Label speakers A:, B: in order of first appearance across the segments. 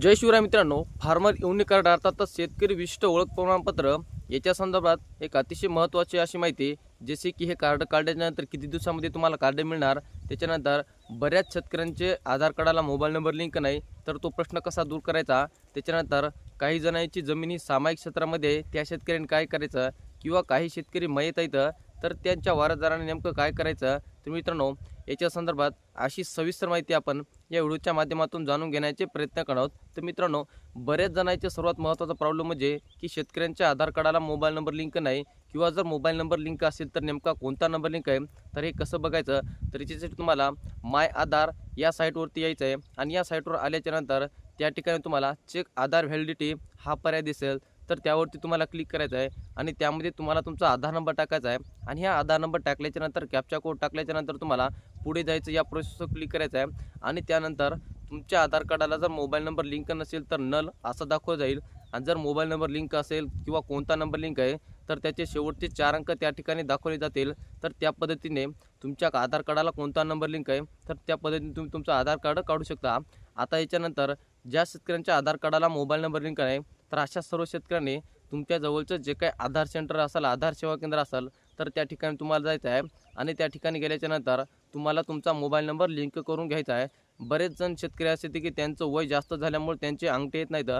A: जय शिवराय मित्रांनो farmer unique card अर्थातच शेतकरी विशिष्ट ओळख प्रमाणपत्र याच्या संदर्भात एक अतिशय महत्त्वाची अशी माहिती जसे की हे कार्ड काढल्यानंतर किती दिवसामध्ये तुम्हाला कार्ड मिळणार त्याच्यानंतर बऱ्याच शेतकऱ्यांचे आधार कार्डाला मोबाईल नंबर लिंक नाही तर तो प्रश्न कसा दूर करायचा त्याच्यानंतर काही जणांची जमिनी सामायिक क्षेत्रामध्ये त्या शेतकऱ्यांनी काय करायचं किंवा काही शेतकरी मयत आहेत तर त्यांच्या वारसदाराने नेमकं काय करायचं? तर मित्रांनो याच्या संदर्भात अशी सविस्तर माहिती आपण या व्हिडिओच्या माध्यमातून जाणून घेण्याचे प्रयत्न करत आहोत. तर मित्रांनो बऱ्याच जणांचे सर्वात महत्त्वाचा प्रॉब्लेम म्हणजे की शेतकऱ्यांच्या आधार कार्डाला मोबाईल नंबर लिंक नाही किंवा जर मोबाईल नंबर लिंक असेल तर नेमका कोणता नंबर लिंक आहे? तर हे कसं बघायचं? तर याच्यासाठी तुम्हाला माय आधार या साईटवरती यायचं आहे आणि या साईटवर आल्याच्यानंतर त्या ठिकाणी तुम्हाला चेक आधार व्हॅलिडिटी हा पर्याय दिसेल. तर त्यावरती तुम्हाला क्लिक करायचं आहे आणि त्यामध्ये तुम्हाला तुमचा आधार नंबर टाकायचा आहे. आणि ह्या आधार नंबर टाकल्याच्या नंतर कॅप्चा कोड टाकल्याच्या नंतर तुम्हाला पुढे जायचं या प्रोसेसवर क्लिक करायचं आहे. आणि त्यानंतर तुमच्या आधार कार्डाला जर मोबाईल नंबर लिंक नसेल तर नल असं दाखवलं जाईल. आणि जर मोबाईल नंबर लिंक असेल किंवा कोणता नंबर लिंक आहे तर त्याचे शेवटचे चार अंक त्या ठिकाणी दाखवले जातील. तर त्या पद्धतीने तुमच्या आधार कार्डाला कोणता नंबर लिंक आहे तर त्या पद्धतीने तुम्ही तुमचं आधार कार्ड काढू शकता. आता याच्यानंतर ज्या शेतकऱ्यांच्या आधार कार्डाला मोबाईल नंबर लिंक आहे तर अशा सर्व शेतकऱ्यांनी तुमच्या जवळचं जे काही आधार सेंटर असेल आधार सेवा केंद्र असेल तर त्या ठिकाणी तुम्हाला जायचं आहे. आणि त्या ठिकाणी गेल्याच्यानंतर तुम्हाला तुमचा मोबाईल नंबर लिंक करून घ्यायचा आहे. बरेच जण शेतकरी असे ते की त्यांचं वय जास्त झाल्यामुळे त्यांचे अंगठे येत नाहीत.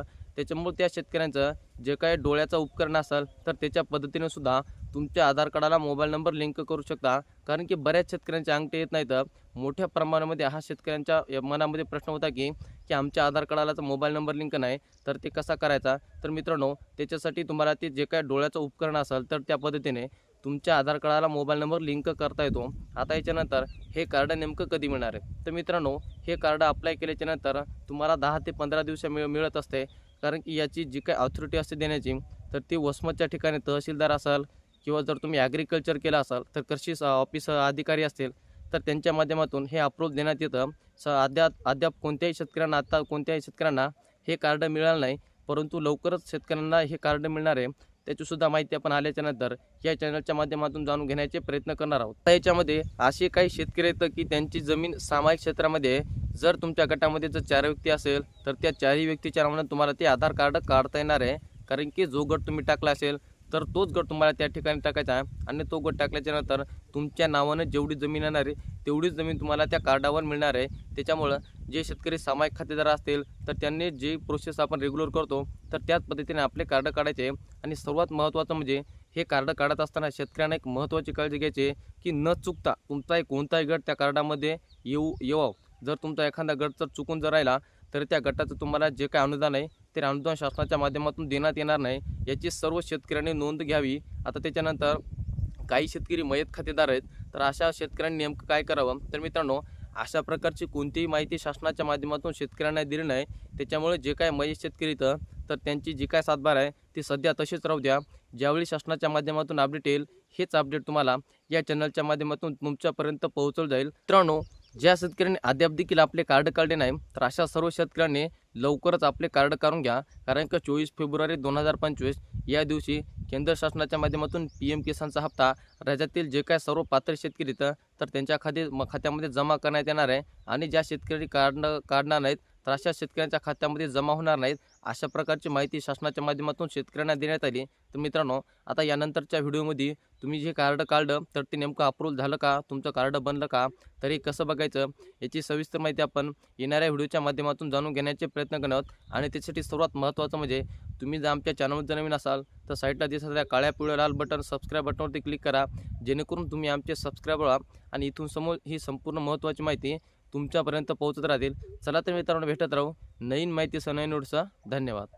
A: त्याच्यामुळे त्या शेतकऱ्यांचं जे काही डोळ्याचं उपकरण असेल तर त्याच्या पद्धतीने सुद्धा तुमच्या आधार कार्डाला मोबाईल नंबर लिंक करू शकता. कारण की बऱ्याच शेतकऱ्यांचे अंगठे येत नाहीत. मोठ्या प्रमाणामध्ये हा शेतकऱ्यांच्या मनामध्ये प्रश्न होता की की आमच्या आधार कार्डाला मोबाईल नंबर लिंक नाही तर ते कसा करायचा? तर मित्रांनो त्याच्यासाठी तुम्हाला ते जे काय डोळ्याचं उपकरण असेल तर त्या पद्धतीने तुमच्या आधार कार्डाला मोबाईल नंबर लिंक करता येतो. आता याच्यानंतर हे कार्ड नेमकं कधी मिळणार आहे? तर मित्रांनो हे कार्ड अप्लाय केल्याच्यानंतर तुम्हाला दहा ते पंधरा दिवस मिळ मिळत असते. कारण की याची जी काही ऑथॉरिटी असते देण्याची तर ती वसमतच्या ठिकाणी तहसीलदार असाल किंवा जर तुम्ही ॲग्रिकल्चर केलं असाल तर कृषी स- ऑफिस अधिकारी असतील तर त्यांच्या माध्यमातून हे अप्रूव्ह देण्यात येतं. स अद्याप अद्याप कोणत्याही शेतकऱ्यांना आता कोणत्याही शेतकऱ्यांना हे कार्ड मिळालं नाही परंतु लवकरच शेतकऱ्यांना हे कार्ड मिळणार आहे. त्याचीसुद्धा माहिती आपण आल्याच्यानंतर या चॅनलच्या माध्यमातून जाणून घेण्याचे प्रयत्न करणार आहोत. याच्यामध्ये असे काही शेतकरी येतं की त्यांची जमीन सामायिक क्षेत्रामध्ये जर तुमच्या गटामध्ये जर चार व्यक्ती असेल तर त्या चारही व्यक्तीच्या नावानं तुम्हाला ते आधार कार्ड काढता येणार आहे. कारण की जो गट तुम्ही टाकला असेल तर तोच गट तुम्हाला त्या ठिकाणी टाकायचा आहे. आणि तो गट टाकल्याच्यानंतर तुमच्या नावानं जेवढी जमीन येणार आहे तेवढीच जमीन तुम्हाला त्या कार्डावर मिळणार आहे. त्याच्यामुळं जे शेतकरी सामायिक खातेदार असतील तर त्यांनी जे प्रोसेस आपण रेग्युलर करतो तर त्याच पद्धतीने आपले कार्ड काढायचे आणि सर्वात महत्त्वाचं म्हणजे हे कार्ड काढत असताना शेतकऱ्यांना एक महत्त्वाची काळजी घ्यायची की न चुकता तुमचाही कोणताही गट त्या कार्डामध्ये येऊ येवावं. जर तुमचा एखादा गट जर चुकून जर राहिला तर त्या गटाचं तुम्हाला जे काही अनुदान आहे ते अनुदान शासनाच्या माध्यमातून देण्यात येणार नाही. याची सर्व शेतकऱ्यांनी नोंद घ्यावी. आता त्याच्यानंतर काही शेतकरी मयत खातेदार आहेत तर अशा शेतकऱ्यांनी नेमकं काय करावं? तर मित्रांनो अशा प्रकारची कोणतीही माहिती शासनाच्या माध्यमातून शेतकऱ्यांना दिली नाही. त्याच्यामुळे जे काय मयत शेतकरी इथं तर त्यांची जी काय सातबार आहे ती सध्या तशीच राहू द्या. ज्यावेळी शासनाच्या माध्यमातून अपडेट येईल हेच अपडेट तुम्हाला या चॅनलच्या माध्यमातून तुमच्यापर्यंत पोहोचवलं जाईल. मित्रांनो ज्या शेतकऱ्यांनी अद्याप देखील आपले कार्ड काढले नाही तर अशा सर्व शेतकऱ्यांनी लवकरच आपले कार्ड काढून घ्या. कारण की चोवीस फेब्रुवारी दोन हजार पंचवीस या दिवशी केंद्र शासनाच्या माध्यमातून पी एम किसानचा हप्ता राज्यातील जे काय सर्व पात्र शेतकरी येतं तर त्यांच्या खाते म- खात्यामध्ये जमा करण्यात येणार आहे. आणि ज्या शेतकरी कार्ड काढणार नाहीत तर अशा शेतकऱ्यांच्या खात्यामध्ये जमा होणार नाहीत अशा प्रकारची माहिती शासनाच्या माध्यमातून शेतकऱ्यांना देण्यात आली. तर मित्रांनो आता यानंतरच्या व्हिडिओमध्ये तुम्ही जे कार्ड काढलं तर ते नेमकं अप्रूव्ह झालं का? तुमचं कार्ड बनलं का? तरी कसं बघायचं? याची सविस्तर माहिती आपण येणाऱ्या व्हिडिओच्या माध्यमातून जाणून घेण्याचे प्रयत्न करणार आहोत. आणि त्यासाठी सर्वात महत्त्वाचं म्हणजे तुम्ही जर आमच्या चॅनलवर जर नवीन असाल तर साईडला दिसत काळ्या पिवळ्या लाल बटन सबस्क्राईब बटनवरती क्लिक करा. जेणेकरून तुम्ही आमचे सबस्क्राईब व्हा. आणि इथून समोर ही संपूर्ण महत्त्वाची माहिती तुमच्यापर्यंत पोहोचत राहतील. चला तर मित्रांनो भेटत राहू. नवीन माहिती नवीन नोटचा. धन्यवाद.